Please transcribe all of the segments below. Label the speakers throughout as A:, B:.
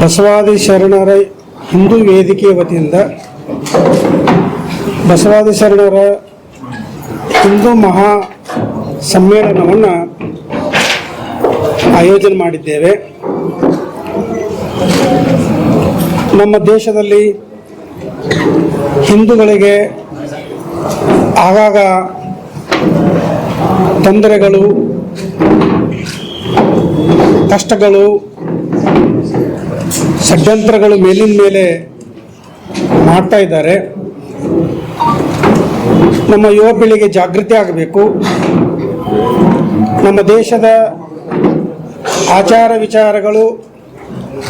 A: ಬಸವಾದಿ ಶರಣರ ಹಿಂದೂ ವೇದಿಕೆ ವತಿಯಿಂದ ಬಸವಾದಿ ಶರಣರ ಹಿಂದೂ ಮಹಾ ಸಮ್ಮೇಳನವನ್ನು ಆಯೋಜನೆ ಮಾಡಿದ್ದೇವೆ. ನಮ್ಮ ದೇಶದಲ್ಲಿ ಹಿಂದೂಗಳಿಗೆ ಆಗಾಗ ತೊಂದರೆಗಳು, ಕಷ್ಟಗಳು ಷಡ್ಯಂತ್ರಗಳು ಮೇಲಿನ ಮೇಲೆ ಮಾಡ್ತಾ ಇದ್ದಾರೆ. ನಮ್ಮ ಯುವ ಪೀಳಿಗೆ ಜಾಗೃತಿ ಆಗಬೇಕು. ನಮ್ಮ ದೇಶದ ಆಚಾರ ವಿಚಾರಗಳು,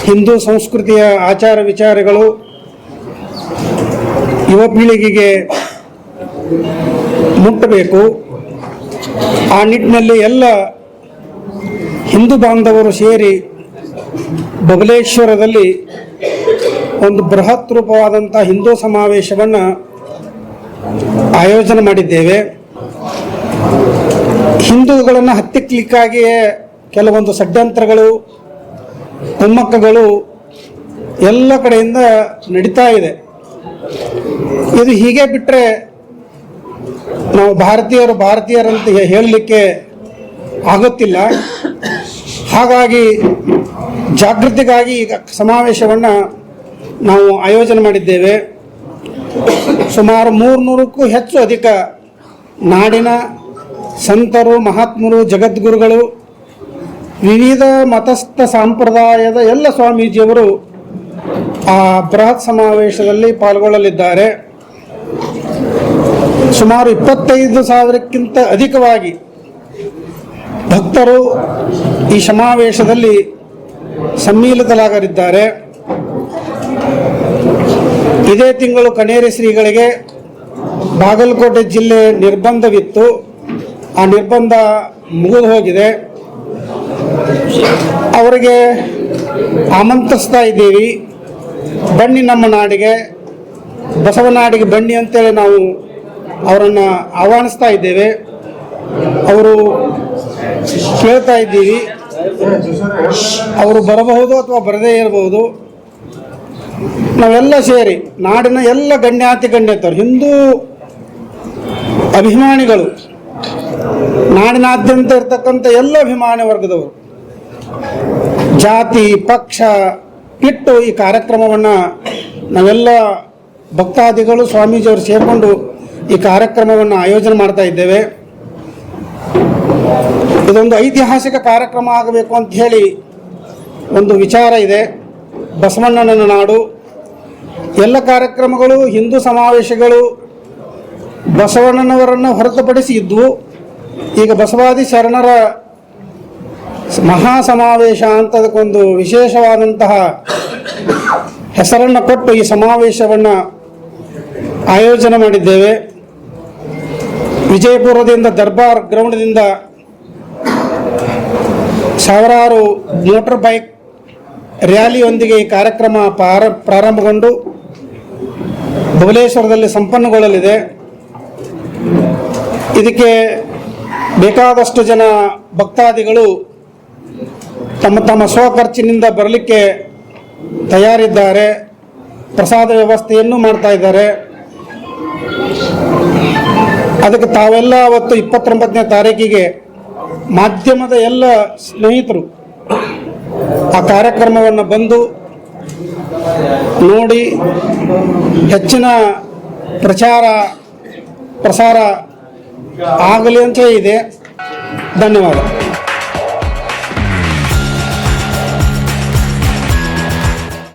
A: ಹಿಂದೂ ಸಂಸ್ಕೃತಿಯ ಆಚಾರ ವಿಚಾರಗಳು ಯುವ ಪೀಳಿಗೆಗೆ ಮುಟ್ಟಬೇಕು. ಆ ನಿಟ್ಟಿನಲ್ಲಿ ಎಲ್ಲ ಹಿಂದೂ ಬಾಂಧವರು ಸೇರಿ ಬಬಲೇಶ್ವರದಲ್ಲಿ ಒಂದು ಬೃಹತ್ ರೂಪವಾದಂಥ ಹಿಂದೂ ಸಮಾವೇಶವನ್ನು ಆಯೋಜನೆ ಮಾಡಿದ್ದೇವೆ. ಹಿಂದೂಗಳನ್ನು ಹತ್ತಿಕ್ಲಿಕ್ಕಾಗಿಯೇ ಕೆಲವೊಂದು ಷಡ್ಯಂತ್ರಗಳು ಕುಮ್ಮಕ್ಕಗಳು ಎಲ್ಲ ಕಡೆಯಿಂದ ನಡೀತಾ ಇದೆ. ಇದು ಹೀಗೆ ಬಿಟ್ಟರೆ ನಾವು ಭಾರತೀಯರು ಭಾರತೀಯರಂತ ಹೇಳಲಿಕ್ಕೆ ಆಗುತ್ತಿಲ್ಲ. ಹಾಗಾಗಿ ಜಾಗೃತಿಗಾಗಿ ಈಗ ಸಮಾವೇಶವನ್ನು ನಾವು ಆಯೋಜನೆ ಮಾಡಿದ್ದೇವೆ. ಸುಮಾರು ಮೂರ್ನೂರಕ್ಕೂ ಹೆಚ್ಚು ಅಧಿಕ ನಾಡಿನ ಸಂತರು, ಮಹಾತ್ಮರು, ಜಗದ್ಗುರುಗಳು, ವಿವಿಧ ಮತಸ್ಥ ಸಂಪ್ರದಾಯದ ಎಲ್ಲ ಸ್ವಾಮೀಜಿಯವರು ಆ ಬೃಹತ್ ಸಮಾವೇಶದಲ್ಲಿ ಪಾಲ್ಗೊಳ್ಳಲಿದ್ದಾರೆ. ಸುಮಾರು ಇಪ್ಪತ್ತೈದು ಸಾವಿರಕ್ಕಿಂತ ಅಧಿಕವಾಗಿ ಭಕ್ತರು ಈ ಸಮಾವೇಶದಲ್ಲಿ ಸಮ್ಮಿಲಿತರಾಗಲಿದ್ದಾರೆ. ಇದೇ ತಿಂಗಳು ಕಣೇರಿ ಶ್ರೀಗಳಿಗೆ ಬಾಗಲಕೋಟೆ ಜಿಲ್ಲೆ ನಿರ್ಬಂಧವಿತ್ತು. ಆ ನಿರ್ಬಂಧ ಮುಗಿದು ಹೋಗಿದೆ. ಅವರಿಗೆ ಆಮಂತ್ರಿಸ್ತಾ ಇದ್ದೀವಿ. ಬನ್ನಿ ನಮ್ಮ ನಾಡಿಗೆ. ಬಸವನಾಡಿಗೆ ಬನ್ನಿ ಅಂತೇಳಿ ನಾವು ಅವರನ್ನು ಆಹ್ವಾನಿಸ್ತಾ ಇದ್ದೇವೆ. ಅವರು ಕೇಳ್ತಾ ಇದ್ದೀವಿ ಅವರು ಬರಬಹುದು ಅಥವಾ ಬರದೇ ಇರಬಹುದು. ನಾವೆಲ್ಲ ಸೇರಿ, ನಾಡಿನ ಎಲ್ಲ ಗಣ್ಯಾತಿ ಗಣ್ಯತರು, ಹಿಂದೂ ಅಭಿಮಾನಿಗಳು, ನಾಡಿನಾದ್ಯಂತ ಇರ್ತಕ್ಕಂಥ ಎಲ್ಲ ಅಭಿಮಾನಿ ವರ್ಗದವರು, ಜಾತಿ, ಪಕ್ಷ ಇಟ್ಟು ಈ ಕಾರ್ಯಕ್ರಮವನ್ನು ನಾವೆಲ್ಲ ಭಕ್ತಾದಿಗಳು, ಸ್ವಾಮೀಜಿಯವರು ಸೇರಿಕೊಂಡು ಈ ಕಾರ್ಯಕ್ರಮವನ್ನು ಆಯೋಜನೆ ಮಾಡ್ತಾ ಇದ್ದೇವೆ. ಇದೊಂದು ಐತಿಹಾಸಿಕ ಕಾರ್ಯಕ್ರಮ ಆಗಬೇಕು ಅಂತ ಹೇಳಿ ಒಂದು ವಿಚಾರ ಇದೆ. ಬಸವಣ್ಣನ ನಾಡು. ಎಲ್ಲ ಕಾರ್ಯಕ್ರಮಗಳು, ಹಿಂದೂ ಸಮಾವೇಶಗಳು ಬಸವಣ್ಣನವರನ್ನು ಹೊರತುಪಡಿಸಿ ಇದ್ವು ಈಗ ಬಸವಾದಿ ಶರಣರ ಮಹಾ ಸಮಾವೇಶ ಅಂತದಕ್ಕೊಂದು ವಿಶೇಷವಾದಂತಹ ಹೆಸರನ್ನು ಕೊಟ್ಟು ಈ ಸಮಾವೇಶವನ್ನು ಆಯೋಜನೆ ಮಾಡಿದ್ದೇವೆ. ವಿಜಯಪುರದಿಂದ ದರ್ಬಾರ್ ಗ್ರೌಂಡ್ದಿಂದ ಸಾವಿರಾರು ಮೋಟರ್ ಬೈಕ್ ರ್ಯಾಲಿಯೊಂದಿಗೆ ಈ ಕಾರ್ಯಕ್ರಮ ಪ್ರಾರ ಪ್ರಾರಂಭಗೊಂಡು ಭುವನೇಶ್ವರದಲ್ಲಿ ಸಂಪನ್ನಗೊಳ್ಳಲಿದೆ. ಇದಕ್ಕೆ ಬೇಕಾದಷ್ಟು ಜನ ಭಕ್ತಾದಿಗಳು ತಮ್ಮ ತಮ್ಮ ಸ್ವಖರ್ಚಿನಿಂದ ಬರಲಿಕ್ಕೆ ತಯಾರಿದ್ದಾರೆ. ಪ್ರಸಾದ ವ್ಯವಸ್ಥೆಯನ್ನು ಮಾಡ್ತಾ ಇದ್ದಾರೆ. ಅದಕ್ಕೆ ತಾವೆಲ್ಲ ಅವತ್ತು ಇಪ್ಪತ್ತೊಂಬತ್ತನೇ ತಾರೀಕಿಗೆ ಮಾಧ್ಯಮದ ಎಲ್ಲ ಸ್ನೇಹಿತರು ಆ ಕಾರ್ಯಕ್ರಮವನ್ನು ಬಂದು ನೋಡಿ ಹೆಚ್ಚಿನ ಪ್ರಚಾರ ಪ್ರಸಾರ ಆಗಲಿ ಅಂತ ಇದೆ. ಧನ್ಯವಾದ.